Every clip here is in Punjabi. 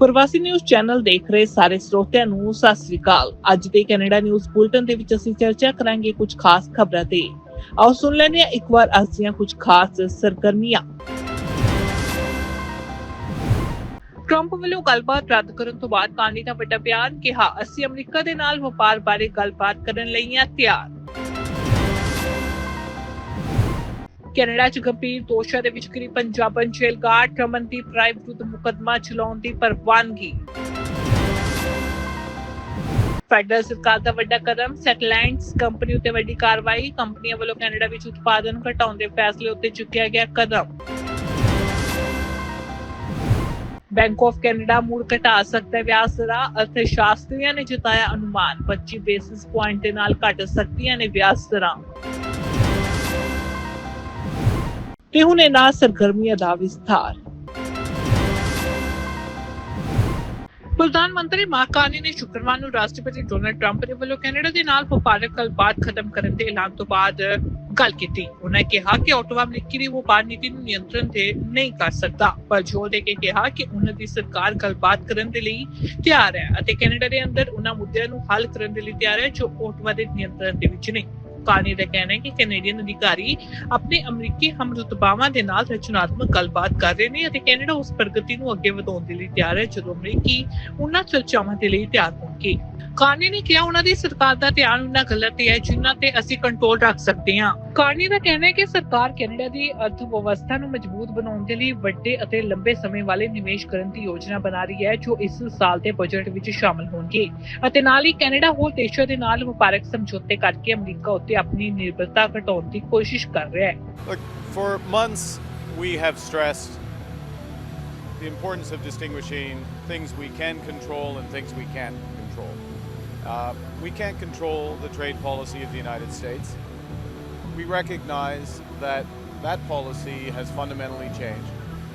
ਪ੍ਰਵਾਸੀ ਨਿਊਜ਼ ਚੈਨਲ ਦੇਖ ਰਹੇ ਸਾਰੇ ਸਰੋਤਿਆਂ ਨੂੰ ਸਤਿ ਸ੍ਰੀ ਅਕਾਲ। ਅੱਜ ਦੇ ਕੈਨੇਡਾ ਨਿਊਜ਼ ਬੁਲਟਨ ਦੇ ਵਿੱਚ ਅਸੀਂ ਚਰਚਾ ਕਰਾਂਗੇ ਕੁਝ ਖਾਸ ਖਬਰਾਂ ਤੇ। ਆਓ ਸੁਣ ਲੈਂਦੇ ਹਾਂ ਇੱਕ ਵਾਰ ਅੱਜ ਦੀਆਂ ਕੁਝ ਖਾਸ ਸਰਗਰਮੀਆਂ। ਟਰੰਪ ਵੱਲੋਂ ਗੱਲਬਾਤ ਰੱਦ ਕਰਨ ਤੋਂ ਬਾਅਦ ਕਾਂਡੀ ਦਾ ਵੱਡਾ ਬਿਆਨ ਕਿਹਾ, ਅਸੀਂ ਅਮਰੀਕਾ ਦੇ ਨਾਲ ਵਪਾਰ ਬਾਰੇ ਗੱਲਬਾਤ ਕਰਨ ਲਈ ਹਾਂ ਤਿਆਰ। ਕੈਨੇਡਾ 'ਚ ਗੰਭੀਰ ਦੋਸ਼ਾਂ ਦੇ ਵਿੱਚ ਗਰੀ ਪੰਜਾਬਨ ਜੇਲ੍ਹ ਗਾਰਡ ਰਮਨਦੀਪ ਰਾਏ ਵਿਰੁੱਧ ਮੁਕੱਦਮਾ ਚਲਾਉਣ ਦੀ ਪ੍ਰਵਾਨਗੀ। ਫੈਡਰਲ ਸਰਕਾਰ ਦਾ ਵੱਡਾ ਕਦਮ, ਸੈਟਲਾਈਟਸ ਕੰਪਨੀ ਉੱਤੇ ਵੱਡੀ ਕਾਰਵਾਈ, ਕੰਪਨੀਆਂ ਵੱਲੋਂ ਕੈਨੇਡਾ ਵਿੱਚ ਉਤਪਾਦਨ ਘਟਾਉਣ ਦੇ ਫੈਸਲੇ ਉੱਤੇ ਚੁੱਕਿਆ ਗਿਆ ਕਦਮ। ਬੈਂਕ ਆਫ ਕੈਨੇਡਾ ਮੁੜ ਘਟਾ ਸਕਦਾ ਹੈ ਵਿਆਜ ਦਰਾਂ ਅਰਥ ਸ਼ਾਸਤਰੀਆਂ ਨੇ ਜਤਾਇਆ ਅਨੁਮਾਨ 25 ਬੇਸਿਸ ਪੁਆਇੰਟ ਦੇ ਨਾਲ ਘਟ ਸਕਦੀਆਂ ਨੇ ਵਿਆਜ ਦਰਾਂ। ਤੇ ਹੁਣ ਇਹਨਾਂ ਸਰਗਰਮੀਆਂ ਦਾ ਵਿਸਥਾਰ। ਪ੍ਰਧਾਨ ਮੰਤਰੀ ਮਾਰਕਾਨੀ ਨੇ ਸ਼ੁੱਕਰਵਾਰ ਨੂੰ ਰਾਸ਼ਟਰਪਤੀ ਡੋਨਲਡ ਟਰੰਪ ਦੇ ਵੱਲੋਂ ਕੈਨੇਡਾ ਦੇ ਨਾਲ ਵਪਾਰਕ ਗੱਲਬਾਤ ਖਤਮ ਕਰਨ ਦੇ ਐਲਾਨ ਤੋਂ ਬਾਅਦ ਗੱਲ ਕੀਤੀ। ਉਹਨਾਂ ਨੇ ਕਿਹਾ ਕਿ ਆਟੋਵਾ ਅਮਰੀਕੀ ਦੀ ਵਪਾਰ ਨੀਤੀ ਨੂੰ ਨਿਯੰਤਰਣ ਤੇ ਨਹੀਂ ਕਰ ਸਕਦਾ, ਪਰ ਜ਼ੋਰ ਦੇ ਕੇ ਕਿਹਾ ਕਿ ਉਹਨਾਂ ਦੀ ਸਰਕਾਰ ਗੱਲਬਾਤ ਕਰਨ ਦੇ ਲਈ ਤਿਆਰ ਹੈ ਅਤੇ ਕੈਨੇਡਾ ਦੇ ਅੰਦਰ ਉਹਨਾਂ ਮੁੱਦਿਆਂ ਨੂੰ ਹੱਲ ਕਰਨ ਦੇ ਲਈ ਤਿਆਰ ਹੈ ਜੋ ਆਟੋਵਾ ਦੇ ਨਿਯੰਤਰਣ ਦੇ ਵਿੱਚ ਨੇ। ਕਾਨੀ ਦਾ ਕਹਿਣਾ ਹੈ ਕਿ ਕੈਨੇਡੀਅਨ ਅਧਿਕਾਰੀ ਆਪਣੇ ਅਮਰੀਕੀ ਹਮਰੁਤਬਾਵਾਂ ਦੇ ਨਾਲ ਰਚਨਾਤਮਕ ਗੱਲਬਾਤ ਕਰ ਰਹੇ ਨੇ ਅਤੇ ਕੈਨੇਡਾ ਉਸ ਪ੍ਰਗਤੀ ਨੂੰ ਅੱਗੇ ਵਧਾਉਣ ਦੇ ਲਈ ਤਿਆਰ ਹੈ, ਜਦੋਂ ਅਮਰੀਕੀ ਉਹਨਾਂ ਚਰਚਾਵਾਂ ਦੇ ਲਈ ਤਿਆਰ ਹੋਣਗੇ ਕਾਨੀ ਨੇ ਕਿਹਾ ਉਹਨਾਂ ਦੀ ਸਰਕਾਰ ਦਾ ਧਿਆਨ ਉਹਨਾਂ ਗੱਲਾਂ ਹੈ ਜਿਨ੍ਹਾਂ ਤੇ ਅਸੀਂ ਕੰਟਰੋਲ ਰੱਖ ਸਕਦੇ ਹਾਂ। ਕਾਨੀ ਦਾ ਕਹਿਣਾ ਹੈ ਕਿ ਸਰਕਾਰ ਕੈਨੇਡਾ ਦੀ ਅਰਥ ਵਿਵਸਥਾ ਨੂੰ ਮਜ਼ਬੂਤ ਬਣਾਉਣ ਦੇ ਲਈ ਵੱਡੇ ਅਤੇ ਲੰਬੇ ਸਮੇਂ ਵਾਲੇ ਨਿਵੇਸ਼ ਕਰਨ ਦੀ ਯੋਜਨਾ ਬਣਾ ਰਹੀ ਹੈ ਜੋ ਇਸ ਸਾਲ ਦੇ ਬਜਟ ਵਿੱਚ ਸ਼ਾਮਲ ਹੋਣਗੇ। ਅਤੇ ਨਾਲ ਹੀ ਕੈਨੇਡਾ ਹੋਰ ਦੇਸ਼ਾਂ ਦੇ ਨਾਲ ਵਪਾਰਕ ਸਮਝੌਤੇ ਕਰਕੇ ਅਮਰੀਕਾ ਉੱਤੇ ਆਪਣੀ ਨਿਰਭਰਤਾ ਘਟਾਉਣ ਦੀ ਕੋਸ਼ਿਸ਼ ਕਰ ਰਿਹਾ ਹੈ। Look, for months we have stressed the importance of distinguishing things we can control and things we can't control. Uh, we can't control the trade policy of the United States. We recognize that that policy has fundamentally changed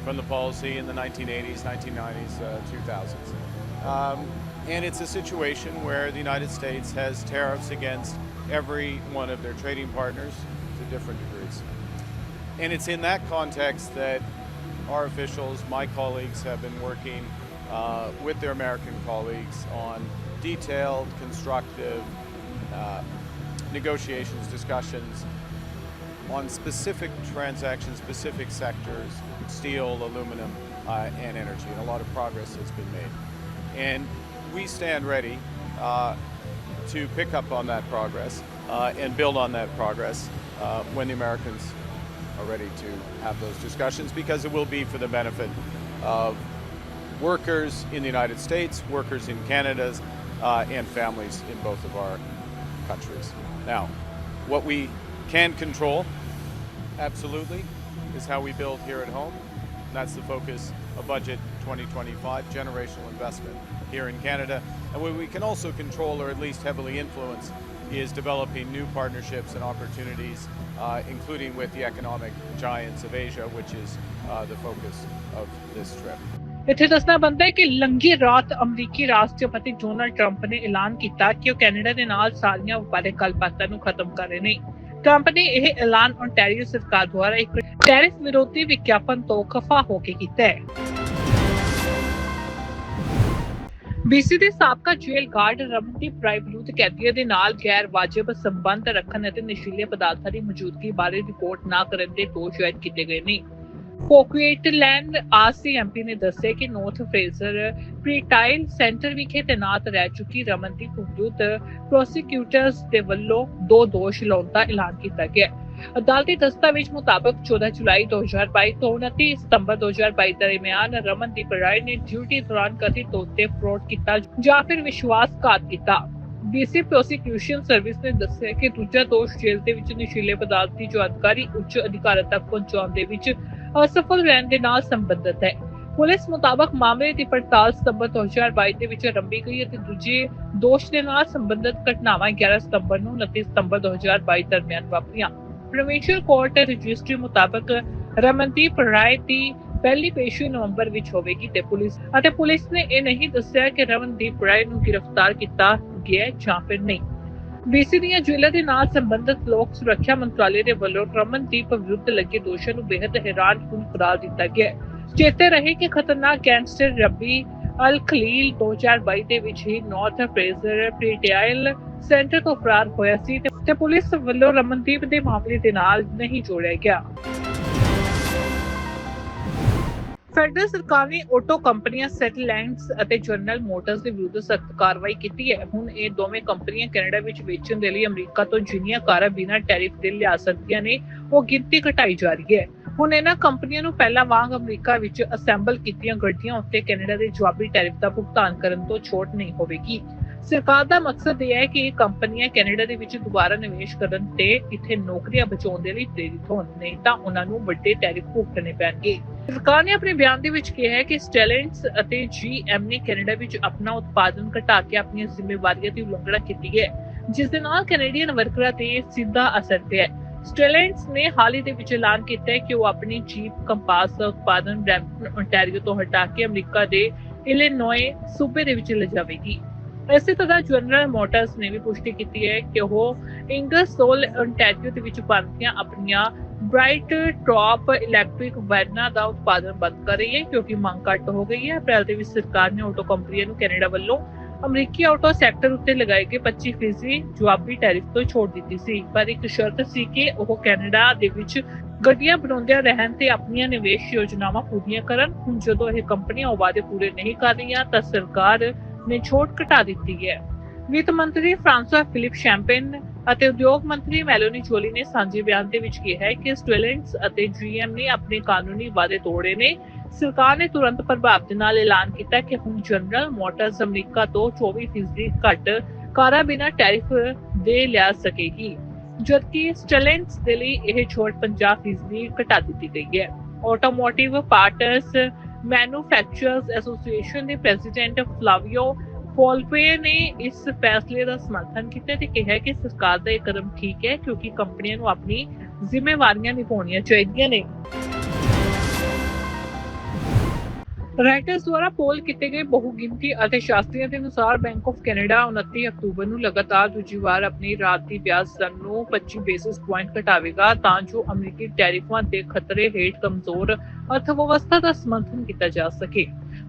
from the policy in the 1980s, 1990s, uh, 2000s. Um, and it's a situation where the United States has tariffs against every one of their trading partners to different degrees. And it's in that context that our officials, my colleagues, have been working uh, with their American colleagues on detailed, constructive uh, negotiations, discussions on specific transactions, specific sectors steel, aluminum, uh, and energy. And a lot of progress has been made. And we stand ready uh, to pick up on that progress uh, and build on that progress uh, when the Americans are ready to have those discussions because it will be for the benefit of workers in the United States, workers in Canada, uh, and families in both of our countries. Now, what we can control, absolutely, is how we build here at home. And That's the focus of Budget 2025, generational investment here in Canada. And what we can also control, or at least heavily influence, is developing new partnerships and opportunities, uh, including with the economic giants of Asia, which is uh, the focus of this trip. ਇੱਥੇ ਦੱਸਣਾ ਬਣਦਾ ਹੈ ਕਿ ਲੰਗੀ ਰਾਤ ਅਮਰੀਕੀ ਰਾਸ਼ਟਰਪਤੀ ਡੋਨਾਲਡ ਟਰੰਪ ਨੇ ਐਲਾਨ ਕੀਤਾ ਕਿ ਉਹ ਕੈਨੇਡਾ ਦੇ ਨਾਲ ਸਾਰੀਆਂ ਵਪਾਰਕ ਗੱਲਬਾਤਾਂ ਨੂੰ ਖਤਮ ਕਰ ਰਹੇ ਨੇ। ਟਰੰਪ ਨੇ ਇਹ ਐਲਾਨ ontario ਸਰਕਾਰ ਦੁਆਰਾ ਇੱਕ ਟੈਰਿਫ ਵਿਰੋਧੀ ਵਿਗਿਆਪਨ ਤੋਂ ਖਫਾ ਹੋ ਕੇ ਕੀਤਾ ਹੈ। ਬੀਸੀ ਦੇ ਸਾਬਕਾ ਜੇਲ੍ਹ ਗਾਰਡ ਰਮਨਦੀਪ ਰਾਏ ਕੈਦੀਆਂ ਦੇ ਨਾਲ ਗੈਰ ਵਾਜਬ ਸੰਬੰਧ ਰੱਖਣ ਅਤੇ ਨਸ਼ੀਲੇ ਪਦਾਰਥਾਂ ਦੀ ਮੌਜੂਦਗੀ ਬਾਰੇ ਰਿਪੋਰਟ ਨਾ ਕਰਨ ਦੇ ਦੋਸ਼ ਆਇਦ ਕੀਤੇ ਗਏ ਨੇ। ਕੋਕੁਏਟਲੈਂਡ ਆਰਸੀਐਮਪੀ ਨੇ ਦੱਸਿਆ ਕਿ ਨਾਰਥ ਫਰੇਜ਼ਰ ਪ੍ਰੀਟਾਈਲ ਸੈਂਟਰ ਵਿਖੇ ਤੈਨਾਤ ਰਹਿ ਚੁੱਕੀ ਰਮਨਦੀਪ ਵਿਰੁੱਧ ਪ੍ਰੋਸੀਕਿਊਟਰਸ ਦੇ ਵੱਲੋਂ ਦੋ ਦੋਸ਼ ਲਾਉਣ ਐਲਾਨ ਕੀਤਾ ਗਿਆ ਅਦਾਲਤੀ ਦਸਤਾਵੇਜ਼ ਮੁਤਾਬਕ 14 ਜੁਲਾਈ 2022 ਤੋਂ 29 ਸਤੰਬਰ 2022 ਦਰਮਿਆਨ ਰਮਨਦੀਪ ਰਾਏ ਨੇ ਡਿਊਟੀ ਦੌਰਾਨ ਕਥਿਤ ਤੌਰ ਤੇ ਫਰਾਡ ਕੀਤਾ ਜਾਂ ਫਿਰ ਵਿਸ਼ਵਾਸਘਾਤ ਕੀਤਾ ਬੀਸੀ ਪ੍ਰੋਸੀਕਿਊਸ਼ਨ ਸਰਵਿਸ ਨੇ ਦੱਸਿਆ ਕਿ ਦੂਜਾ ਦੋਸ਼ ਜੇਲ੍ਹ ਦੇ ਵਿੱਚ ਨਸ਼ੀਲੇ ਪਦਾਰਥ ਦੀ ਜੋ ਅਧਿਕਾਰੀ ਉੱਚ ਅਧਿਕਾਰੀਆਂ ਤੱਕ ਪਹੁੰਚਾਉਣ ਦੇ ਵਿੱਚ ਅਸਫਲ ਰਹਿਣ ਦੇ ਨਾਲ ਸੰਬੰਧਿਤ ਹੈ। ਪੁਲਿਸ ਮੁਤਾਬਕ ਮਾਮਲੇ ਦੀ ਪੜਤਾਲ ਸਤੰਬਰ 2022 ਦੇ ਵਿੱਚ ਆਰੰਭੀ ਗਈ ਅਤੇ ਦੂਜੇ ਦੋਸ਼ ਦੇ ਨਾਲ ਸੰਬੰਧਿਤ ਘਟਨਾਵਾਂ 11 ਸਤੰਬਰ ਨੂੰ 29 ਸਤੰਬਰ 2022 ਦਰਮਿਆਨ ਵਾਪਰੀਆਂ। ਪ੍ਰੋਵਿੰਸ਼ੀਅਲ ਕੋਰਟ ਰਜਿਸਟਰੀ ਮੁਤਾਬਕ ਰਮਨਦੀਪ ਰਾਏ ਦੀ ਪਹਿਲੀ ਪੇਸ਼ੀ ਨਵੰਬਰ ਵਿੱਚ ਹੋਵੇਗੀ ਤੇ ਪੁਲਿਸ ਅਤੇ ਪੁਲਿਸ ਨੇ ਇਹ ਨਹੀਂ ਦੱਸਿਆ ਕਿ ਰਮਨਦੀਪ ਰਾਏ ਨੂੰ ਗ੍ਰਿਫਤਾਰ ਕੀਤਾ ਗਿਆ ਜਾਂ ਫਿਰ ਨਹੀਂ। ਬੀਸੀ ਦੀਆਂ ਜੇਲ੍ਹਾਂ ਦੇ ਨਾਲ ਸੰਬੰਧਿਤ ਲੋਕ ਸੁਰੱਖਿਆ ਮੰਤਰਾਲੇ ਦੇ ਵੱਲੋਂ ਰਮਨਦੀਪ ਵਿਰੁੱਧ ਲੱਗੇ ਦੋਸ਼ਾਂ ਨੂੰ ਬੇहद ਹੈਰਾਨਕੁਨ ਕਰਾਰ ਦਿੱਤਾ ਗਿਆ ਚੇਤੇ ਰਹੇ ਕਿ ਖਤਰਨਾਕ ਗੈਂਗਸਟਰ ਰੱਬੀ ਅਲ ਖਲੀਲ 2022 ਦੇ ਵਿੱਚ ਹੀ ਨਾਰਥ ਫਰੇਜ਼ਰ ਪ੍ਰੀਟਾਈਲ ਸੈਂਟਰ ਤੋਂ ਫਰਾਰ ਹੋਇਆ ਸੀ ਤੇ ਪੁਲਿਸ ਵੱਲੋਂ ਰਮਨਦੀਪ ਦੇ ਮਾਮਲੇ ਦੇ ਨਾਲ ਨਹੀਂ ਜੋੜਿਆ ਗਿਆ। ਫੈਡਰਲ ਸਰਕਾਰ ਨੇ ਆਟੋ ਕੰਪਨੀਆਂ, ਸੈਟਲੈਂਡਸ ਅਤੇ ਜਨਰਲ ਮੋਟਰਸ ਦੇ ਵਿਰੁੱਧ ਸਖਤ ਕਾਰਵਾਈ ਕੀਤੀ ਹੈ। ਹੁਣ ਇਹ ਦੋਵੇਂ ਕੰਪਨੀਆਂ ਕੈਨੇਡਾ ਵਿੱਚ ਵੇਚਣ ਦੇ ਲਈ ਅਮਰੀਕਾ ਤੋਂ ਜਿੰਨੀਆਂ ਕਾਰਾਂ ਬਿਨਾਂ ਟੈਰਿਫ ਦੇ ਲਿਆ ਸਕਦੀਆਂ ਨੇ, ਉਹ ਗਿਣਤੀ ਘਟਾਈ ਜਾ ਰਹੀ ਹੈ। ਹੁਣ ਇਹਨਾਂ ਕੰਪਨੀਆਂ ਨੂੰ ਪਹਿਲਾਂ ਵਾਂਗ ਅਮਰੀਕਾ ਵਿੱਚ ਅਸੈਂਬਲ ਕੀਤੀਆਂ ਗੱਡੀਆਂ ਉੱਤੇ ਕੈਨੇਡਾ ਦੇ ਜਵਾਬੀ ਟੈਰਿਫ ਦਾ ਭੁਗਤਾਨ ਕਰਨ ਤੋਂ ਛੋਟ ਨਹੀਂ ਹੋਵੇਗੀ। ਸਰਕਾਰ ਦਾ ਮਕਸਦ ਇਹ ਹੈ ਕਿ ਇਹ ਕੰਪਨੀਆਂ ਕੈਨੇਡਾ ਦੇ ਵਿੱਚ ਦੁਬਾਰਾ ਨਿਵੇਸ਼ ਕਰਨ ਤੇ ਇੱਥੇ ਨੌਕਰੀਆਂ ਬਚਾਉਣ ਦੇ ਲਈ ਪ੍ਰੇਰਿਤ ਹੋਣ, ਨਹੀਂ ਤਾਂ ਉਹਨਾਂ ਨੂੰ ਵੱਡੇ ਟੈਰਿਫ ਭੁਗਤਣੇ ਪੈਣਗੇ। ਸਰਕਾਰ ਨੇ ਆਪਣੇ ਬਿਆਨ ਦੇ ਵਿੱਚ ਕਿਹਾ ਹੈ ਕਿ ਸਟੈਲੈਂਟਸ ਅਤੇ ਜੀਐਮ ਨੇ ਕੈਨੇਡਾ ਵਿੱਚ ਆਪਣਾ ਉਤਪਾਦਨ ਘਟਾ ਕੇ ਆਪਣੀਆਂ ਜ਼ਿੰਮੇਵਾਰੀਆਂ ਦੀ ਉਲੰਘਣਾ ਕੀਤੀ ਹੈ, ਜਿਸ ਦੇ ਨਾਲ ਕੈਨੇਡੀਅਨ ਵਰਕਰਾਂ ਤੇ ਸਿੱਧਾ ਅਸਰ ਪਿਆ ਹੈ। ਸਟੈਲੈਂਟਸ ਨੇ ਹਾਲ ਹੀ ਦੇ ਵਿੱਚ ਐਲਾਨ ਕੀਤਾ ਹੈ ਕਿ ਉਹ ਆਪਣੀ ਜੀਪ ਕੰਪਾਸ ਦਾ ਉਤਪਾਦਨ ਬ੍ਰੈਂਪਟਨ ontario ਤੋਂ ਹਟਾ ਕੇ ਅਮਰੀਕਾ ਦੇ ਇਲੀਨੋਏ ਸੂਬੇ ਦੇ ਵਿੱਚ ਲਿਜਾਵੇਗੀ ਇਸੇ ਤਰ੍ਹਾਂ ਜਨਰਲ ਮੋਟਰਸ ਨੇ ਵੀ ਪੁਸ਼ਟੀ ਕੀਤੀ ਹੈ ਕਿ ਉਹ ਇੰਗਸੋਲ ontario ਦੇ ਵਿੱਚ ਬਣਦੀਆਂ ਆਪਣੀਆਂ ਬ੍ਰਾਈਟ ਟੌਪ ਇਲੈਕਟ੍ਰਿਕ ਵੈਨਾਂ ਦਾ ਉਤਪਾਦਨ ਬੰਦ ਕਰ ਰਹੀ ਹੈ ਕਿਉਂਕਿ ਮੰਗ ਘੱਟ ਹੋ ਗਈ ਹੈ। ਅਪ੍ਰੈਲ ਦੇ ਵਿੱਚ ਸਰਕਾਰ ਨੇ ਆਟੋ ਕੰਪਨੀਆਂ ਨੂੰ ਕੈਨੇਡਾ ਵੱਲੋਂ ਅਮਰੀਕੀ ਆਟੋ ਸੈਕਟਰ ਉੱਤੇ ਲਗਾਏ ਗਏ 25% ਜਵਾਬੀ ਟੈਰਿਫ ਤੋਂ ਛੋਟ ਦਿੱਤੀ ਸੀ। ਪਰ ਇੱਕ ਸ਼ਰਤ ਸੀ ਕਿ ਉਹ ਕੈਨੇਡਾ ਦੇ ਵਿੱਚ ਗੱਡੀਆਂ ਬਣਾਉਂਦਿਆਂ ਰਹਿਣ ਤੇ ਆਪਣੀਆਂ ਨਿਵੇਸ਼ ਯੋਜਨਾਵਾਂ ਪੂਰੀਆਂ ਕਰਨ। ਹੁਣ ਜਦੋਂ ਇਹ ਕੰਪਨੀਆਂ ਉਹ ਵਾਅਦੇ ਪੂਰੇ ਨਹੀਂ ਕਰ ਰਹੀਆਂ, ਤਾਂ ਸਰਕਾਰ ਨੇ ਛੋਟ ਘਟਾ ਦਿੱਤੀ ਹੈ। ਵਿੱਤ ਮੰਤਰੀ ਫ੍ਰਾਂਸਵਾ ਫਿਲਿਪ ਸ਼ੈਂਪੇਨ ਅਤੇ ਉਦਯੋਗ ਮੰਤਰੀ ਮੈਲੋਨੀ ਜੋਲੀ ਨੇ ਸਾਂਝੇ ਬਿਆਨ ਦੇ ਵਿੱਚ ਕਿਹਾ ਹੈ ਕਿ ਸਟੂਡੈਂਟਸ ਅਤੇ ਜੀਐਮ ਨੇ ਆਪਣੇ ਕਾਨੂੰਨੀ ਵਾਅਦੇ ਤੋੜੇ ਨੇ। ਸਰਕਾਰ ਨੇ ਤੁਰੰਤ ਪ੍ਰਭਾਵ ਦੇ ਨਾਲ ਐਲਾਨ ਕੀਤਾ ਕਿ ਹੁਣ ਜਨਰਲ ਮੋਟਰਸ ਅਮਰੀਕਾ ਤੋਂ 24% ਘੱਟ ਕਾਰਾਂ ਬਿਨਾਂ ਟੈਰਿਫ ਦੇ ਲਿਆ ਸਕੇਗੀ। ਜਦਕਿ ਸਟੈਲੈਂਟਸ ਦੇ ਲਈ ਇਹ ਛੋਟ 50% ਘਟਾ ਦਿੱਤੀ ਗਈ ਹੈ। ਆਟੋਮੋਟਿਵ ਪਾਰਟਸ ਮੈਨੂਫੈਕਚਰਰਸ ਐਸੋਸੀਏਸ਼ਨ ਦੇ ਪ੍ਰੈਜ਼ੀਡੈਂਟ ਫਲਾਵੀਓ ਪੋਲਪੇ ਨੇ ਇਸ ਫੈਸਲੇ ਦਾ ਸਮਰਥਨ ਕੀਤਾ ਤੇ ਕਿਹਾ ਕਿ ਸਰਕਾਰ ਦਾ ਇਹ ਕਦਮ ਠੀਕ ਹੈ ਕਿਉਂਕਿ ਕੰਪਨੀਆਂ ਨੂੰ ਆਪਣੀ ਜ਼ਿੰਮੇਵਾਰੀਆਂ ਨਿਭਾਉਣੀਆਂ ਚਾਹੀਦੀਆਂ ਨੇ। ਰਾਈਟਰਸ ਦੁਆਰਾ ਪੋਲ ਕੀਤੇ ਗਏ ਬਹੁਗਿਣਤੀ ਅਤੇ ਸ਼ਾਸਤਰੀਆਂ ਦੇ ਅਨੁਸਾਰ ਬੈਂਕ ਆਫ ਕੈਨੇਡਾ 29 ਅਕਤੂਬਰ ਨੂੰ ਲਗਾਤਾਰ ਦੂਜੀ ਵਾਰ ਆਪਣੀ ਰਾਤ ਦੀ ਵਿਆਜ ਦਰ ਨੂੰ 25 ਬੇਸਿਸ ਪੁਆਇੰਟ ਘਟਾਵੇਗਾ, ਤਾਂ ਜੋ ਅਮਰੀਕੀ ਟੈਰਿਫਾਂ ਦੇ ਖਤਰੇ ਹੇਠ ਕਮਜ਼ੋਰ ਅਰਥਵਿਵਸਥਾ ਦਾ ਸਮਰਥਨ ਕੀਤਾ ਜਾ ਸਕੇ।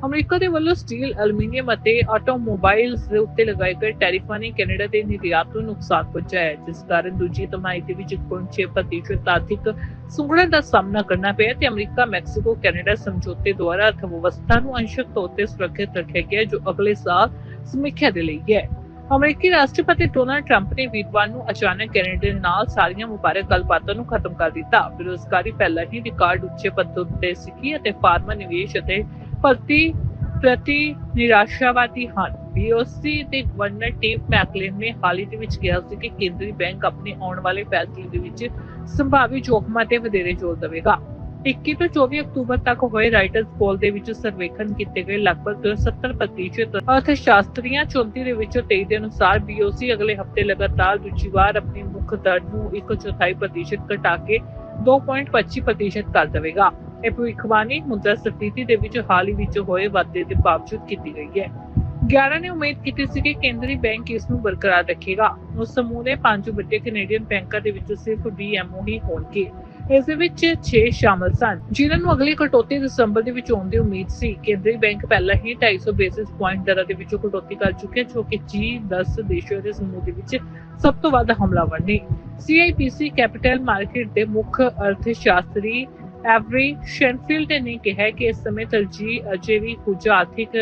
ਅਮਰੀਕਾ ਦੇ ਵੱਲੋਂ ਸਟੀਲ, ਐਲੂਮੀਨੀਅਮ ਅਤੇ ਆਟੋਮੋਬਾਈਲਸ ਦੇ ਉੱਤੇ ਲਗਾਏ ਗਏ ਟੈਰਿਫਾਂ ਨੇ ਕੈਨੇਡਾ ਦੇ ਨਿਰਯਾਤ ਨੂੰ ਨੁਕਸਾਨ ਪਹੁੰਚਾਇਆ ਜਿਸ ਕਾਰਨ ਦੂਜੀ ਤਿਮਾਹੀ ਦੇ ਵਿੱਚ 1.6% ਆਰਥਿਕ ਸੁੰਗੜਨ ਦਾ ਸਾਹਮਣਾ ਕਰਨਾ ਪਿਆ ਤੇ ਅਮਰੀਕਾ ਮੈਕਸੀਕੋ ਕੈਨੇਡਾ ਸਮਝੌਤੇ ਦੁਆਰਾ ਅਰਥਵਿਵਸਥਾ ਨੂੰ ਅੰਸ਼ਕ ਤੌਰ ਤੇ ਸੁਰੱਖਿਅਤ ਰੱਖਿਆ ਗਿਆ ਜੋ ਅਗਲੇ ਸਾਲ ਸਮੀਖਿਆ ਦੇ ਲਈ ਹੈ। ਅਮਰੀਕੀ ਰਾਸ਼ਟਰਪਤੀ ਡੋਨਾਲਡ ਟਰੰਪ ਨੇ ਵੀਰਵਾਰ ਨੂੰ ਅਚਾਨਕ ਕੈਨੇਡਾ ਨਾਲ ਸਾਰੀਆਂ ਮੁਬਾਰਕ ਗੱਲਬਾਤਾਂ ਨੂੰ ਖਤਮ ਕਰ ਦਿੱਤਾ। ਬੇਰੁਜ਼ਗਾਰੀ ਪਹਿਲਾਂ ਹੀ ਰਿਕਾਰਡ ਉੱਚੇ ਪੱਧਰ ਤੇ ਸੀ ਅਤੇ ਫਾਰਮਾ ਨਿਵੇਸ਼ ਅਤੇ ਭਰਤੀ ਪ੍ਰਤੀ ਨਿਰਾਸ਼ਾਵਾਦੀ ਹਨ। ਬੀਓਸੀ ਦੇ ਗਵਰਨਰ ਟੀਮ ਮੈਕਲੇਨ ਨੇ ਹਾਲ ਹੀ ਦੇ ਵਿੱਚ ਕਿਹਾ ਸੀ ਕਿ ਕੇਂਦਰੀ ਬੈਂਕ ਆਪਣੇ ਆਉਣ ਵਾਲੇ ਫੈਸਲੇ ਦੇ ਵਿੱਚ ਸੰਭਾਵੀ ਜੋਖਮਾਂ ਤੇ ਵਧੇਰੇ ਜ਼ੋਰ ਦੇਵੇਗਾ। 21 ਤੋਂ 24 ਅਕਤੂਬਰ ਤੱਕ ਹੋਏ ਰਾਈਟਰਸ ਪੋਲ ਦੇ ਵਿੱਚ ਸਰਵੇਖਣ ਕੀਤੇ ਗਏ ਲਗਭਗ 70% ਅਰਥਸ਼ਾਸਤਰੀਆਂ 34 ਦੇ ਵਿੱਚੋਂ 23 ਦੇ ਅਨੁਸਾਰ ਬੀਓਸੀ ਅਗਲੇ ਹਫ਼ਤੇ ਲਗਾਤਾਰ ਦੂਜੀ ਵਾਰ ਆਪਣੀ ਮੁੱਖ ਦਰ ਨੂੰ 1.4% ਪ੍ਰਤੀਸ਼ਤ ਘਟਾ ਕੇ 2.25% ਪ੍ਰਤੀਸ਼ਤ ਕਰ ਦੇਵੇਗਾ। ਇਹ ਭਵਿੱਖਬਾਣੀ ਮੁਦਰਾ ਦੇ ਵਿੱਚ ਹਾਲ ਹੀ ਵਿੱਚ ਹੋਏ ਵਾਧੇ ਦੇ ਬਾਵਜੂਦ ਕੀਤੀ ਗਈ ਹੈ। 11 ਨੇ ਉਮੀਦ ਕੀਤੀ ਸੀ ਕਿ ਕੇਂਦਰੀ ਬੈਂਕ ਇਸ ਨੂੰ ਬਰਕਰਾਰ ਰੱਖੇਗਾ। ਉਸ ਸਮੂਹ ਦੇ ਪੰਜ ਵੱਡੇ ਕੈਨੇਡੀਅਨ ਬੈਂਕਾਂ ਦੇ ਵਿੱਚੋਂ ਸਿਰਫ BMO ਹੀ ਹੋਣਗੇ। ਇਸ ਦੇ ਵਿੱਚ 6 ਸ਼ਾਮਲ ਸਨ, ਜਿਨ੍ਹਾਂ ਨੂੰ ਅਗਲੀ ਕਟੌਤੀ ਦਸੰਬਰ ਦੇ ਵਿੱਚ ਆਉਣ ਦੀ ਉਮੀਦ ਸੀ। ਕੇਂਦਰੀ ਬੈਂਕ ਪਹਿਲਾਂ ਹੀ 250 ਬੇਸਿਸ ਪੁਆਇੰਟ ਦਰਾਂ ਦੇ ਵਿੱਚੋਂ ਕਟੌਤੀ ਕਰ ਚੁੱਕਿਆ, ਜੋ ਕਿ G10 ਦੇਸ਼ਾਂ ਦੇ ਸਮੂਹ ਦੇ ਵਿੱਚ ਸਭ ਤੋਂ ਵੱਧ ਹਮਲਾਵਰ ਨੇ। CIPC ਕੈਪੀਟਲ ਮਾਰਕੀਟ ਦੇ ਮੁੱਖ ਅਰਥ ਸ਼ਾਸਤਰੀ ਐਵਰੀ ਸ਼ੈਨਫੀਲਡ ਨੇ ਕਿਹਾ ਕਿ ਇਸ ਸਮੇਂ ਤਰਜੀਹ ਅਜੇ ਵੀ ਕੁਝ ਆਰਥਿਕ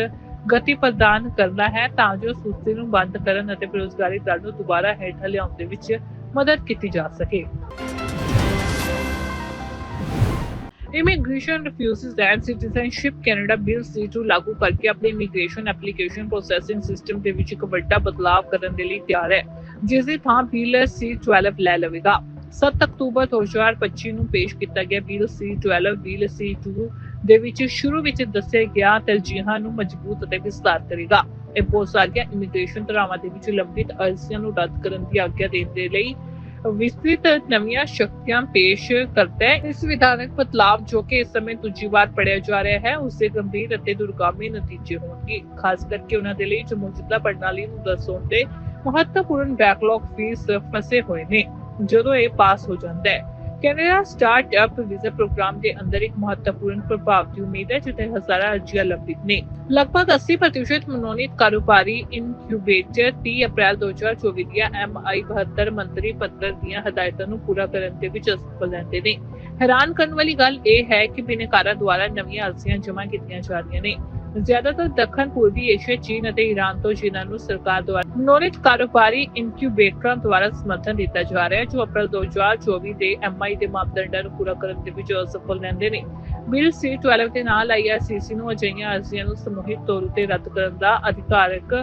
ਗਤੀ ਪ੍ਰਦਾਨ ਕਰਨਾ ਹੈ ਤਾਂ ਜੋ ਸੁਸਤੀ ਨੂੰ ਬੰਦ ਕਰਨ ਅਤੇ ਬੇਰੁਜ਼ਗਾਰੀ ਦਰ ਨੂੰ ਦੁਬਾਰਾ ਹੇਠਾਂ ਲਿਆਉਣ ਦੇ ਵਿੱਚ ਮਦਦ ਕੀਤੀ ਜਾ ਸਕੇ। Immigration refugees and citizenship Canada bill C2 ਲਾਗੂ ਕਰਕੇ ਆਪਣੀ ਇਮੀਗ੍ਰੇਸ਼ਨ ਐਪਲੀਕੇਸ਼ਨ ਪ੍ਰੋਸੈਸਿੰਗ ਸਿਸਟਮ ਦੇ ਵਿੱਚ ਇੱਕ ਵੱਡਾ ਬਦਲਾਅ ਕਰਨ ਦੇ ਲਈ ਤਿਆਰ ਹੈ ਜਿਸ ਦੀ ਥਾਂ ਬਿੱਲ C12 ਲੈ ਲਵੇਗਾ। 7 ਅਕਤੂਬਰ 2025 ਨੂੰ ਪੇਸ਼ ਕੀਤਾ ਗਿਆ ਬਿੱਲ C12 ਬਿੱਲ C2 ਦੇ ਵਿੱਚ ਸ਼ੁਰੂ ਵਿੱਚ ਦੱਸੇ ਗਿਆ ਤਰਜੀਹਾਂ ਨੂੰ ਮਜ਼ਬੂਤ ਅਤੇ ਵਿਸਤਾਰ ਕਰੇਗਾ। ਇਹ ਬਹੁਤ ਸਾਰੀਆਂ ਇਮੀਗ੍ਰੇਸ਼ਨ ਧਾਰਾਵਾਂ ਦੇ ਵਿੱਚ ਲੰਬਿਤ ਅਰਜ਼ੀਆਂ ਨੂੰ ਰੱਦ ਕਰਨ ਦੀ ਆਗਿਆ ਦੇਣ ਦੇ ਲਈ ਵਿਸਤ੍ਰਿਤ ਨਵੀਆਂ ਸ਼ਕਤੀਆਂ ਪੇਸ਼ ਕਰਦਾ ਹੈ। ਇਸ ਵਿਧਾਨਕ ਬਦਲਾਵ ਜੋ ਕਿ ਇਸ ਸਮੇਂ ਦੂਜੀ ਵਾਰ ਪੜਿਆ ਜਾ ਰਿਹਾ ਹੈ, ਉਸ ਦੇ ਗੰਭੀਰ ਅਤੇ ਦੁਰਗਾਮੀ ਨਤੀਜੇ ਹੋਣਗੇ। ਖਾਸ ਕਰਕੇ ਉਹਨਾਂ ਦੇ ਲਈ ਜੋ ਮੌਜੂਦਾ ਪ੍ਰਣਾਲੀ ਨੂੰ ਦਰਸਾਉਣ ਦੇ ਮਹੱਤਵਪੂਰਨ ਬੈਕਲੌਗ ਫੀਸ ਫਸੇ ਹੋਏ ਨੇ। ਜਦੋਂ ਇਹ ਪਾਸ ਹੋ ਜਾਂਦਾ ਹੈ। ਕੈਨੇਡਾ ਸਟਾਰਟਅਪ ਵੀਜ਼ਾ ਪ੍ਰੋਗਰਾਮ ਦੇ ਅੰਦਰ ਇੱਕ ਮਹੱਤਵਪੂਰਨ ਪ੍ਰਭਾਵ ਦੀ ਉਮੀਦ ਹੈ, ਜਿੱਥੇ ਹਜ਼ਾਰਾਂ ਅਰਜ਼ੀਆਂ ਲੰਬਿਤ ਨੇ। ਲਗਭਗ 80% ਮਨੋਨੀਤ ਕਾਰੋਬਾਰੀ ਇਨਕਿਊਬੇਟਰ 30 ਅਪ੍ਰੈਲ 2024 ਦੀਆਂ MI 72 ਮੰਤਰੀ ਪੱਤਰ ਦੀਆਂ ਹਦਾਇਤਾਂ ਨੂੰ ਪੂਰਾ ਕਰਨ ਦੇ ਵਿੱਚ ਅਸਫਲ ਰਹਿੰਦੇ ਨੇ। ਹੈਰਾਨ ਕਰਨ ਵਾਲੀ ਗੱਲ ਇਹ ਹੈ ਕਿ ਬਿਨੇਕਾਰਾਂ ਦੁਆਰਾ ਨਵੀਆਂ ਅਰਜ਼ੀਆਂ ਜਮ੍ਹਾਂ ਕੀਤੀਆਂ ਜਾ ਰਹੀਆਂ ਨੇ। ਜ਼ਿਆਦਾਤਰ ਦੱਖਣ ਪੂਰਬੀ ਏਸ਼ੀਆ, ਚੀਨ ਅਤੇ ਈਰਾਨ ਤੋਂ ਜਿਨ੍ਹਾਂ ਨੂੰ ਸਰਕਾਰ ਦੁਆਰਾ ਮਨੋਨੀਤ ਕਾਰੋਬਾਰੀ ਇਨਕਿਊਬੇਟਰਾਂ ਦੁਆਰਾ ਸਮਰਥਨ ਦਿੱਤਾ ਜਾ ਰਿਹਾ ਹੈ, ਜੋ ਅਪ੍ਰੈਲ 2024 ਦੇ MI ਦੇ ਮਾਪਦੰਡਾਂ ਨੂੰ ਪੂਰਾ ਕਰਨ ਦੇ ਵਿੱਚ ਅਸਫਲ ਰਹਿੰਦੇ ਨੇ। ਬਿੱਲ C12 ਦੇ ਨਾਲ IRCC ਨੂੰ ਅਜਿਹੀਆਂ ਅਰਜ਼ੀਆਂ ਨੂੰ ਸਮੂਹਿਕ ਤੌਰ ਉਤੇ ਰੱਦ ਕਰਨ ਦਾ ਅਧਿਕਾਰਕ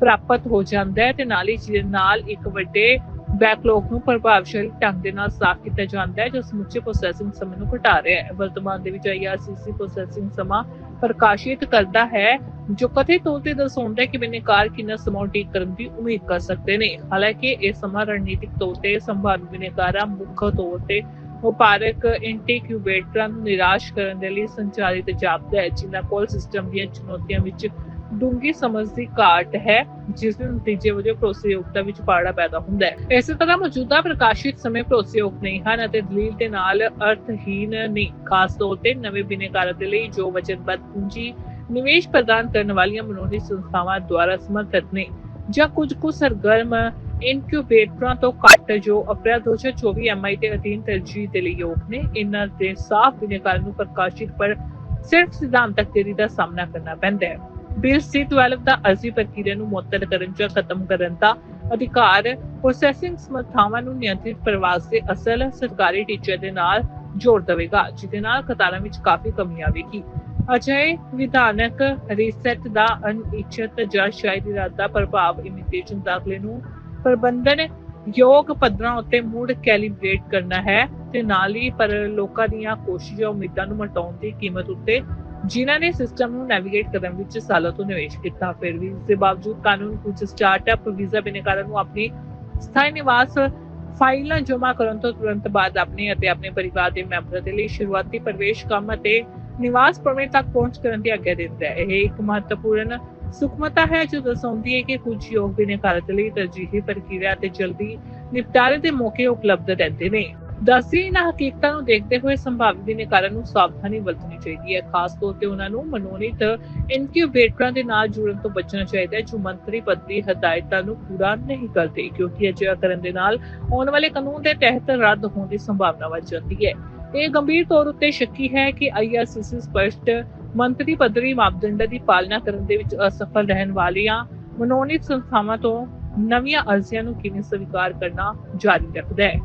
ਪ੍ਰਾਪਤ ਹੋ ਜਾਂਦਾ ਹੈ ਤੇ ਨਾਲ ਹੀ ਜਿਹਦੇ ਨਾਲ ਇੱਕ ਵੱਡੇ ਬੈਕਲੌਗ ਨੂੰ ਪ੍ਰਭਾਵਸ਼ਾਲੀ ਢੰਗ ਦੇ ਨਾਲ ਸਾਫ਼ ਕੀਤਾ ਜਾਂਦਾ ਹੈ, ਜੋ ਸਮੁੱਚੇ ਪ੍ਰੋਸੈਸਿੰਗ ਸਮੇਂ ਨੂੰ ਘਟਾ ਰਿਹਾ ਹੈ। ਵਰਤਮਾਨ ਦੇ ਵਿੱਚ IRCC ਪ੍ਰੋਸੈਸਿੰਗ ਸਮਾਂ ਪ੍ਰਕਾਸ਼ਿਤ ਕਰਦਾ ਹੈ, ਜੋ ਕਥਿਤ ਤੌਰ ਤੇ ਦਰਸਾਉਂਦਾ ਹੈ ਕਿ ਬਿਨੇਕਾਰ ਕਿੰਨਾ ਸਮਾਂ ਉਡੀਕ ਕਰਨ ਦੀ ਉਮੀਦ ਕਰ ਸਕਦੇ ਨੇ। ਹਾਲਾਂਕਿ ਇਹ ਸਮਾਂ ਰਣਨੀਤਿਕ ਤੌਰ ਤੇ ਸੰਭਾਵੀ ਬਿਨੇਕਾਰਾਂ ਮੁੱਖ ਤੌਰ ਤੇ ਵਪਾਰਕ ਇੰਟੀਕਿਊਬੇਟਰਾਂ ਨੂੰ ਨਿਰਾਸ਼ ਕਰਨ ਦੇ ਲਈ ਸੰਚਾਲਿਤ ਜਾਪਦਾ ਹੈ, ਜਿਨ੍ਹਾਂ ਕੋਲ ਸਿਸਟਮ ਦੀਆਂ ਚੁਣੌਤੀਆਂ ਵਿੱਚ ਡੂੰਘੀ ਸਮਝ ਦੀ ਘਾਟ ਹੈ, ਜਿਸ ਦੇ ਨਤੀਜੇ ਵਜੋਂ ਭਰੋਸੇਯੋਗਤਾ ਵਿੱਚ ਪਾੜਾ ਪੈਦਾ ਹੁੰਦਾ ਹੈ। ਇਸੇ ਤਰ੍ਹਾਂ ਮੌਜੂਦਾ ਪ੍ਰਕਾਸ਼ਿਤ ਸਮੇਂ ਭਰੋਸੇਯੋਗ ਨਹੀਂ ਹਨ ਅਤੇ ਦਲੀਲ ਦੇ ਨਾਲ ਅਰਥਹੀਨ ਨੇ ਖਾਸ ਤੌਰ ਤੇ ਨਵੇਂ ਬਿਨੇਕਾਰਾਂ ਦੇ ਲਈ ਜੋ ਵਚਨਬੱਧ ਪੂੰਜੀ ਨਿਵੇਸ਼ ਪ੍ਰਦਾਨ ਕਰਨ ਵਾਲੀਆਂ ਮਨੋਨੀ ਸੰਸਥਾਵਾਂ ਦੁਆਰਾ ਸਮਰਥਿਤ ਨੇ, ਜਾਂ ਕੁਝ ਕੁ ਸਰਗਰਮ ਇਨਕਿਊਬੇਟਰਾਂ ਤੋਂ ਘੱਟ ਜੋ ਅਪ੍ਰੈਲ 2024 ਐਮਆਈ ਦੇ ਅਧੀਨ ਤਰਜੀਹ ਦੇ ਲਈ ਯੋਗ ਨੇ, ਇਹਨਾਂ ਦੇ ਸਾਫ਼ ਬਿਨੇਕਾਰਾਂ ਨੂੰ ਪ੍ਰਕਾਸ਼ਿਤ ਪਰ ਸਿਰਫ ਸਿਧਾਂਤਕ ਦੇਰੀ ਦਾ ਸਾਹਮਣਾ ਕਰਨਾ ਪੈਂਦਾ ਹੈ। ਬਿੱਲ C12 ਦਾ ਅਰਜ਼ੀ ਪ੍ਰਕਿਰਿਆ ਨੂੰ ਮੁਅੱਤਲ ਕਰਨ ਜਾਂ ਖਤਮ ਕਰਨ ਦਾ ਅਧਿਕਾਰ ਪ੍ਰੋਸੈਸਿੰਗ ਸਮਰੱਥਾਵਾਂ ਨੂੰ ਨਿਯੰਤਰਿਤ ਪ੍ਰਵਾਸ ਦੇ ਅਸਲ ਸਰਕਾਰੀ ਟੀਚੇ ਦੇ ਨਾਲ ਜੋੜ ਦੇਵੇਗਾ, ਜਿਹਦੇ ਨਾਲ ਕਤਾਰਾਂ ਵਿੱਚ ਕਾਫੀ ਕਮੀ ਆਵੇਗੀ। ਅਜਿਹੇ ਵਿਧਾਨਕ ਰੀਸੈਟ ਦਾ ਅਨਿਸ਼ਚਿਤ ਜਾਂ ਸ਼ਾਇਦ ਇਰਾਦਾ ਪ੍ਰਭਾਵ ਇਮੀਗ੍ਰੇਸ਼ਨ ਦਾਖਲੇ ਨੂੰ ਪ੍ਰਬੰਧਨ ਯੋਗ ਪੱਧਰਾਂ ਉੱਤੇ ਮੁੜ ਕੈਲੀਬ੍ਰੇਟ ਕਰਨਾ ਹੈ ਤੇ ਨਾਲ ਹੀ ਪਰ ਲੋਕਾਂ ਦੀਆਂ ਕੋਸ਼ਿਸ਼ਾਂ ਉਮੀਦਾਂ ਨੂੰ ਮਟਾਉਣ ਦੀ ਕੀਮਤ ਉੱਤੇ ਜਿਨ੍ਹਾਂ ਨੇ ਸਿਸਟਮ ਨੂੰ ਨੈਵੀਗੇਟ ਕਰਨ ਵਿੱਚ ਸਾਲਾਂ ਤੋਂ ਨਿਵੇਸ਼ ਕੀਤਾ, ਫਿਰ ਵੀ ਇਸ ਦੇ ਬਾਵਜੂਦ ਕਾਨੂੰਨ ਕੁਝ ਸਟਾਰਟਅਪ ਵੀਜ਼ਾ ਬਿਨੇਕਾਰਾਂ ਨੂੰ ਆਪਣੀ ਸਥਾਈ ਨਿਵਾਸ ਫਾਈਲਾਂ ਜਮ੍ਹਾਂ ਕਰਨ ਤੋਂ ਤੁਰੰਤ ਬਾਅਦ ਆਪਣੇ ਅਤੇ ਆਪਣੇ ਪਰਿਵਾਰ ਦੇ ਮੈਂਬਰਾਂ ਦੇ ਲਈ ਸ਼ੁਰੂਆਤੀ ਪ੍ਰਵੇਸ਼ ਕੰਮ ਅਤੇ ਨਿਵਾਸ ਪਰਮਿਟ ਤੱਕ ਪਹੁੰਚ ਕਰਨ ਦੀ ਆਗਿਆ ਦਿੰਦਾ ਹੈ। ਇਹ ਇੱਕ ਮਹੱਤਵਪੂਰਨ ਸੁਖਮਤਾ ਹੈ ਜੋ ਦਰਸਾਉਂਦੀ ਹੈ ਕਿ ਕੁਝ ਯੋਗ ਬਿਨੇਕਾਰਾਂ ਦੇ ਲਈ ਤਰਜੀਹੀ ਪ੍ਰਕਿਰਿਆ ਤੇ ਜਲਦੀ ਨਿਪਟਾਰੇ ਦੇ ਮੌਕੇ ਉਪਲਬਧ ਰਹਿੰਦੇ ਨੇ। ਦੱਸੀ ਇਹਨਾਂ ਹਕੀਕਤਾਂ ਨੂੰ ਦੇਖਦੇ ਹੋਏ ਸੰਭਾਵੀ ਬਿਨੇਕਾਰਾਂ ਨੂੰ ਸਾਵਧਾਨੀ ਵਰਤਣੀ ਚਾਹੀਦੀ ਹੈ। ਖਾਸ ਤੌਰ ਤੇ ਉਹਨਾਂ ਨੂੰ ਮਨੋਨੀਤ ਇਨਕਿਊਬੇਟਰਾਂ ਦੇ ਨਾਲ ਜੁੜਨ ਤੋਂ ਬਚਣਾ ਚਾਹੀਦਾ ਹੈ, ਜੋ ਮੰਤਰੀ ਪੱਧਰੀ ਹਦਾਇਤਾਂ ਨੂੰ ਪੂਰਾ ਨਹੀਂ ਕਰਦੇ, ਕਿਉਂਕਿ ਅਜਿਹਾ ਕਰਨ ਦੇ ਨਾਲ ਆਉਣ ਵਾਲੇ ਕਾਨੂੰਨ ਦੇ ਤਹਿਤ ਰੱਦ ਹੋਣ ਦੀ ਸੰਭਾਵਨਾ ਵੱਧ ਜਾਂਦੀ ਹੈ। ਇਹ ਗੰਭੀਰ ਤੌਰ ਉੱਤੇ ਸ਼ੱਕੀ ਹੈ ਕਿ ਆਈਆਰਸੀਸੀ ਸਪਸ਼ਟ ਮੰਤਰੀ ਪੱਧਰੀ ਮਾਪਦੰਡਾਂ ਦੀ ਪਾਲਣਾ ਕਰਨ ਦੇ ਵਿੱਚ ਅਸਫਲ ਰਹਿਣ ਵਾਲੀਆਂ ਮਨੋਨੀਤ ਸੰਸਥਾਵਾਂ ਤੋਂ ਨਵੀਆਂ ਅਰਜ਼ੀਆਂ ਨੂੰ ਕਿਵੇਂ ਸਵੀਕਾਰ ਕਰਨਾ ਜਾਰੀ ਰੱਖਦਾ ਹੈ।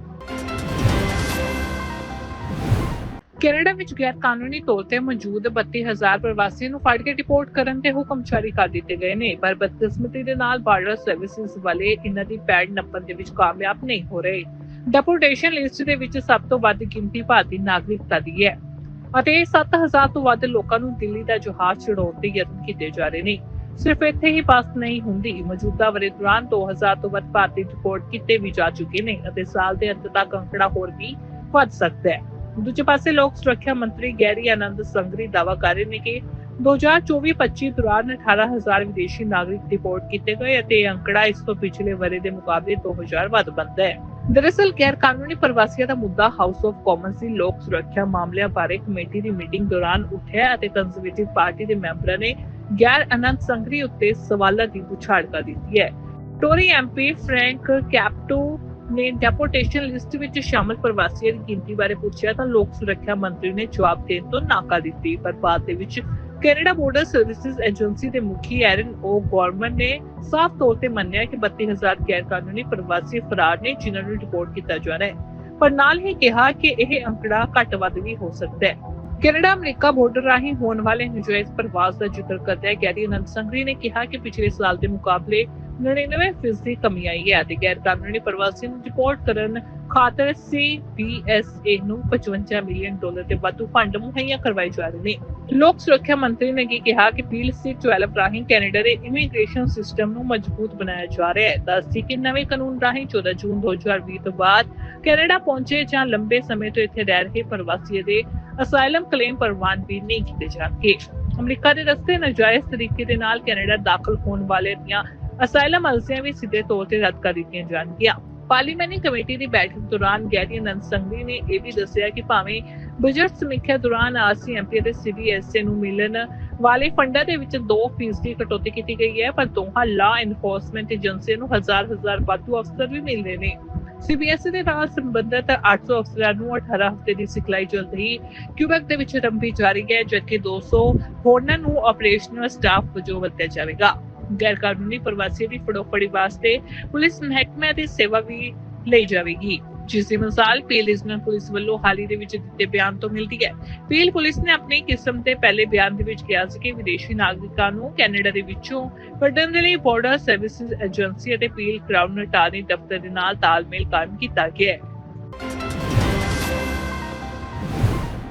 ਕੈਨੇਡਾ ਵਿੱਚ ਗੈਰ ਕਾਨੂੰਨੀ ਤੌਰ ਤੇ ਮੌਜੂਦ 32000 ਪ੍ਰਵਾਸੀਆਂ ਨੂੰ ਫੜ ਕੇ ਡਿਪੋਰਟ ਕਰਨ ਦੇ ਹੁਕਮ ਜਾਰੀ ਕਰ ਦਿੱਤੇ ਗਏ ਨੇ, ਪਰ ਬਦਕਿਸਮਤੀ ਦੇ ਨਾਲ ਬਾਰਡਰ ਸਰਵਿਸਿਜ਼ ਵਾਲੇ ਇਹਨਾਂ ਦੀ ਪੈੜ ਨੱਪਣ ਦੇ ਵਿੱਚ ਕਾਮਯਾਬ ਨਹੀਂ ਹੋ ਰਹੇ। ਡੈਪੋਰਟੇਸ਼ਨ ਲਿਸਟ ਦੇ ਵਿੱਚ ਸਭ ਤੋਂ ਵੱਧ ਗਿਣਤੀ ਭਾਰਤੀ ਨਾਗਰਿਕਤਾ ਦੀ ਹੈ ਅਤੇ 7000 ਤੋਂ ਵੱਧ ਲੋਕਾਂ ਨੂੰ ਦਿੱਲੀ ਦਾ ਜਹਾਜ਼ ਛੁਡਾਉਣ ਦੇ ਯਤਨ ਕੀਤੇ ਜਾ ਰਹੇ ਨੇ। ਸਿਰਫ ਇੱਥੇ ਹੀ ਪਾਸ ਨਹੀਂ ਹੁੰਦੀ, ਮੌਜੂਦਾ ਵਰੇ ਦੌਰਾਨ 2000 ਤੋਂ ਵੱਧ ਭਾਰਤੀ ਡਿਪੋਰਟ ਕੀਤੇ ਵੀ ਜਾ ਚੁੱਕੇ ਨੇ ਅਤੇ ਸਾਲ ਦੇ ਅੰਤ ਤੱਕ ਅੰਕੜਾ ਹੋਰ ਵੀ ਵੱਧ ਸਕਦਾ ਹੈ। ਦੂਜੇ ਪਾਸੇ ਲੋਕ ਸੁਰੱਖਿਆ ਮੰਤਰੀ ਗੈਰੀ ਆਨੰਦ ਸੰਗਰੀ ਦਾਅਵਾ ਕਰ ਰਹੇ ਨੇ ਕਿ 2024-25 ਦੌਰਾਨ 18000 ਵਿਦੇਸ਼ੀ ਨਾਗਰਿਕ ਰਿਪੋਰਟ ਕੀਤੇ ਗਏ ਅਤੇ ਇਹ ਅੰਕੜਾ ਇਸ ਤੋਂ ਪਿਛਲੇ ਵਰੇ ਦੇ ਮੁਕਾਬਲੇ 2000 ਵੱਧ ਬਣਦਾ ਹੈ। ਦਰਅਸਲ ਗੈਰ ਕਾਨੂੰਨੀ ਪ੍ਰਵਾਸੀਆਂ ਦਾ ਮੁੱਦਾ ਹਾਊਸ ਆਫ ਕਾਮਨਸ ਦੀ ਲੋਕ ਸੁਰੱਖਿਆ ਮਾਮਲਿਆਂ ਬਾਰੇ ਕਮੇਟੀ ਦੀ ਮੀਟਿੰਗ ਦੌਰਾਨ ਉੱਠਿਆ ਅਤੇ ਕੰਜ਼ਰਵੇਟਿਵ ਪਾਰਟੀ ਦੇ ਮੈਂਬਰਾਂ ਨੇ ਗੈਰ ਅਨੰਤ ਸੰਗਰੀ ਉੱਤੇ ਸਵਾਲਾਂ ਦੀ ਪੁਛਾੜ ਕਰ ਦਿੱਤੀ ਹੈ। ਟੋਰੀ ਐਮਪੀ ਫ੍ਰੈਂਕ ਕੈਪਟੋ ਨੇ ਡੈਪੋਰਟੇਸ਼ਨ ਲਿਸਟ ਵਿੱਚ ਸ਼ਾਮਲ ਪ੍ਰਵਾਸੀਆਂ ਦੀ ਗਿਣਤੀ ਬਾਰੇ ਪੁੱਛਿਆ ਤਾਂ ਲੋਕ ਸੁਰੱਖਿਆ ਮੰਤਰੀ ਨੇ ਜਵਾਬ ਦੇਣ ਤੋਂ ਨਾਕਾ ਦਿੱਤੀ। ਪਰ ਬਾਅਦ ਦੇ ਵਿੱਚ ਕੈਨੇਡਾ ਬਾਰਡਰ ਸਰਵਿਸਿਜ਼ ਏਜੰਸੀ ਦੇ ਮੁਖੀ ਐਰਨ ਓ ਗੌਰਮਨ ਨੇ ਸਾਫ਼ ਤੌਰ ਤੇ ਮੰਨਿਆ ਕਿ 32000 ਗੈਰ ਕਾਨੂੰਨੀ ਪ੍ਰਵਾਸੀ ਫਰਾਰ ਨੇ, ਜਿਨ੍ਹਾਂ ਨੂੰ ਰਿਪੋਰਟ ਕੀਤਾ ਜਾ ਰਿਹਾ ਹੈ। ਪਰ ਨਾਲ ਹੀ ਕਿਹਾ ਕਿ ਇਹ ਅੰਕੜਾ ਘੱਟ ਵੱਧ ਵੀ ਹੋ ਸਕਦਾ ਹੈ। ਕੈਨੇਡਾ, ਅਮਰੀਕਾ ਬਾਰਡਰ ਰਾਹੀਂ ਹੋਣ ਵਾਲੇ ਨਜਾਇਜ਼ ਪ੍ਰਵਾਸ ਦਾ ਜ਼ਿਕਰ ਕਰਦਿਆਂ ਗੈਰੀ ਅਨੰਦ ਸੰਗਰੀ ਨੇ ਕਿਹਾ ਕਿ ਪਿਛਲੇ ਸਾਲ ਦੇ ਮੁਕਾਬਲੇ 99% ਕਮੀ ਆਈ ਹੈ ਅਤੇ ਗੈਰ ਕਾਨੂੰਨੀ ਪ੍ਰਵਾਸੀਆਂ ਨੂੰ ਰਿਪੋਰਟ ਕਰਨ ਖਾਤਰ CBSA ਨੂੰ 55 ਮਿਲੀਅਨ ਡਾਲਰ ਦੇ ਵਾਧੂ ਫੰਡ ਮੁਹੱਈਆ ਕਰਵਾਏ ਜਾ ਰਹੇ ਨੇ। ਲੋਕ ਸੁਰੱਖਿਆ ਮੰਤਰੀ ਨੇ ਕੀ ਕਿਹਾ ਕਿ ਬਿੱਲ C12 ਰਾਹੀਂ ਕੈਨੇਡਾ ਦੇ ਇਮੀਗ੍ਰੇਸ਼ਨ ਸਿਸਟਮ ਨੂੰ ਮਜ਼ਬੂਤ ਬਣਾਇਆ ਜਾ ਰਿਹਾ ਹੈ। ਦੱਸਦੀ ਕਿ ਨਵੇਂ ਕਾਨੂੰਨ ਰਾਹੀਂ 14 ਜੂਨ 2020 ਤੋਂ ਬਾਅਦ ਕੈਨੇਡਾ ਪਹੁੰਚੇ ਜਾਂ ਲੰਬੇ ਸਮੇਂ ਤੋਂ ਇੱਥੇ ਰਹਿ ਰਹੇ ਪ੍ਰਵਾਸੀਆਂ ਦੇ ਅਸਾਈਲਮ ਕਲੇਮ ਪ੍ਰਵਾਨਗੀ ਨਹੀਂ ਕੀਤੇ ਜਾਣਗੇ। ਅਮਰੀਕਾ ਦੇ ਰਸਤੇ ਨਜਾਇਜ਼ ਤਰੀਕੇ ਦੇ ਨਾਲ ਕੈਨੇਡਾ ਦਾਖਲ ਹੋਣ ਵਾਲੇ ਦੀਆਂ ਅਸਾਈਲਮ ਅਰਜ਼ੀਆਂ ਵੀ ਸਿੱਧੇ ਤੌਰ ਤੇ ਰੱਦ ਕਰ ਦਿੱਤੀਆਂ ਜਾਣਗੀਆਂ। ਪਾਰਲੀਮੈਂਟ ਕਮੇਟੀ ਦੀ ਬੈਠਕ ਦੌਰਾਨ ਗੈਰੀ ਅਨੰਦ ਸੰਘੀ ਨੇ ਇਹ ਵੀ ਦੱਸਿਆ ਕਿ ਭਾਵੇਂ ਬਜਟ ਸਮੀਖਿਆ ਦੌਰਾਨ ਆਰਸੀਐਮਪੀ ਅਤੇ ਸੀਬੀਐਸਈ ਨੂੰ ਮਿਲਣ ਵਾਲੇ ਫੰਡਾਂ ਦੇ ਵਿੱਚ 2% ਦੀ ਕਟੌਤੀ ਕੀਤੀ ਗਈ ਹੈ, ਪਰ ਦੋਹਾਂ ਲਾ ਐਨਫੋਰਸਮੈਂਟ ਏਜੰਸੀਆਂ ਨੂੰ ਹਜ਼ਾਰ ਹਜ਼ਾਰ ਵਾਧੂ ਅਫਸਰ ਵੀ ਮਿਲਦੇ ਨੇ। ਸੀਬੀਐਸਈ ਦੇ ਨਾਲ ਸੰਬੰਧਿਤ 800 ਅਫਸਰਾਂ ਨੂੰ 18 ਹਫ਼ਤੇ ਦੀ ਸਿਖਲਾਈ ਜਲਦ ਹੀ ਕਿਊਬੈਕ ਦੇ ਵਿੱਚ ਰੰਭੀ ਜਾ ਰਹੀ ਹੈ, ਜਦਕਿ 200 ਹੋਰਨਾਂ ਨੂੰ ਆਪਰੇਸ਼ਨਲ ਸਟਾਫ ਵਜੋਂ ਵਰਤਿਆ ਜਾਵੇਗਾ। ਗੈਰ ਕਾਨੂੰਨੀ ਪ੍ਰਵਾਸੀ ਦੀ ਫੜੋਫੜੀ ਵਾਸਤੇ ਪੁਲਿਸ ਮਹਿਕਮੇ ਦੀ ਸੇਵਾ ਵੀ ਲਈ ਜਾਵੇਗੀ, ਜਿਸ ਦੀ ਮਿਸਾਲ ਪੀਲ ਰੀਜਨਲ ਪੁਲਿਸ ਵੱਲੋਂ ਹਾਲ ਦੇ ਵਿੱਚ ਦਿੱਤੇ ਬਿਆਨ ਤੋਂ ਮਿਲਦੀ ਹੈ। ਪੀਲ ਪੁਲਿਸ ਨੇ ਆਪਣੀ ਕਿਸਮ ਦੇ ਪਹਿਲੇ ਬਿਆਨ ਦੇ ਵਿੱਚ ਕਿਹਾ ਸੀ ਕਿ ਵਿਦੇਸ਼ੀ ਨਾਗਰਿਕਾਂ ਨੂੰ ਕੈਨੇਡਾ ਦੇ ਵਿੱਚੋਂ ਕੱਢਣ ਦੇ ਲਈ ਬਾਰਡਰ ਸਰਵਿਸਿਜ਼ ਏਜੰਸੀ ਅਤੇ ਪੀਲ ਕਰਾਊਨ ਅਟਾਰਨੀ ਦਫ਼ਤਰ ਦੇ ਨਾਲ ਤਾਲਮੇਲ ਕਾਇਮ ਕੀਤਾ ਗਿਆ ਹੈ।